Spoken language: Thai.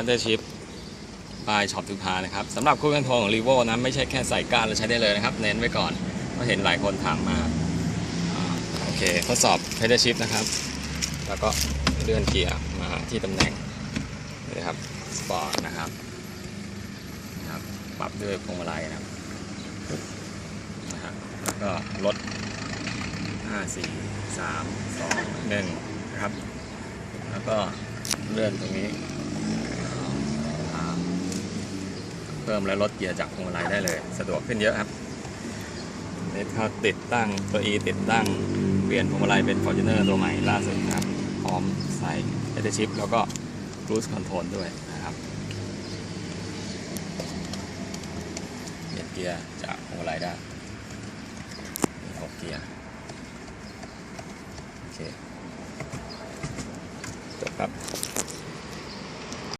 อันเดอร์ชิปปลายช็อปทุพานะครับสำหรับคู่กันโทรของรีโวนะไม่ใช่แค่ใส่ก้านแล้วใช้ได้เลยนะครับ เน้นไว้ก่อนเพราะเห็นหลายคนถามมาอโอเคทดสอบเพดชิปนะครับ แล้วก็เลื่อนเกียร์มาที่ตำแหน่งนี่นะครับสปอร์ตนะครับนะครับปรับด้วยพวงมาลัยนะครับนะครับแล้วก็ลด5 4 3 2 1นะครับแล้วก็เลื่อนตรงนี้อ่าเพิ่มและลดเกียร์จากพวงมาลัยได้เลย สะดวกขึ้นเยอะครับนี่เขาติดตั้งตัว E ติดตั้งเปลี่ยนพวงมาลัยเป็น Fortuner ตัวใหม่ล่าสุดครับ พร้อมใส่เอเดชิปแล้วก็ Cruise Control ด้วยนะครับเปลี่ยนเกียร์จากพวงมาลัยได้มีหกเกียร์โอเคจบครับ